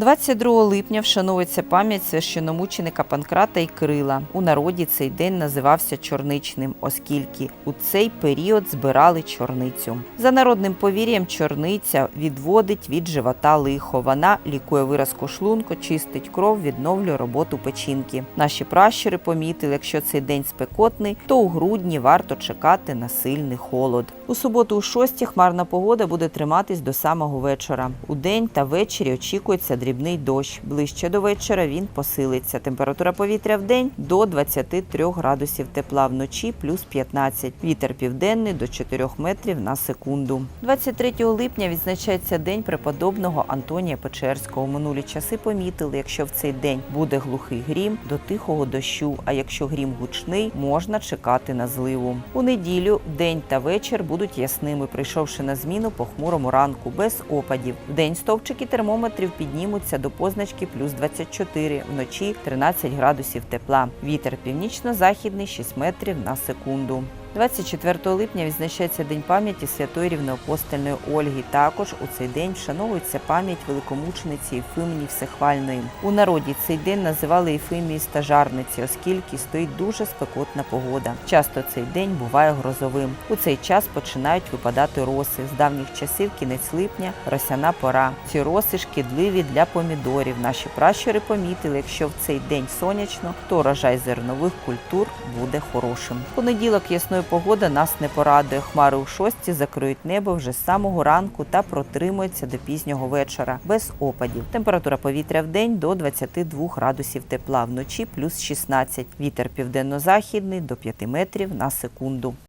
22 липня вшановується пам'ять священомученика Панкрата і Кирила. У народі цей день називався чорничним, оскільки у цей період збирали чорницю. За народним повір'ям, чорниця відводить від живота лихо. Вона лікує виразку шлунку, чистить кров, відновлює роботу печінки. Наші пращури помітили, якщо цей день спекотний, то у грудні варто чекати на сильний холод. У суботу у шостій хмарна погода буде триматись до самого вечора. У день та ввечері очікується дрібний дощ. Ближче до вечора він посилиться. Температура повітря в день до 23 градусів тепла, вночі плюс 15. Вітер південний до 4 метрів на секунду. 23 липня відзначається день преподобного Антонія Печерського. Минулі часи помітили, якщо в цей день буде глухий грім, до тихого дощу. А якщо грім гучний, можна чекати на зливу. У неділю день та вечір будуть ясними, прийшовши на зміну по хмурому ранку без опадів. В день стовпчики термометрів піднімуться до позначки плюс 24, вночі 13 градусів тепла. Вітер північно-західний 6 метрів на секунду. 24 липня відзначається День пам'яті святої рівноапостольної Ольги. Також у цей день вшановується пам'ять великомучениці Єфимії Всехвальної. У народі цей день називали Єфимії стажарниці, оскільки стоїть дуже спекотна погода. Часто цей день буває грозовим. У цей час починають випадати роси. З давніх часів кінець липня росяна пора. Ці роси шкідливі для помідорів. Наші пращури помітили, якщо в цей день сонячно, то урожай зернових культур буде хорошим. Понеділок ясною погода нас не порадує. Хмари у шості закриють небо вже з самого ранку та протримуються до пізнього вечора без опадів. Температура повітря в день до 22 градусів тепла, вночі плюс 16. Вітер південно-західний до 5 метрів на секунду.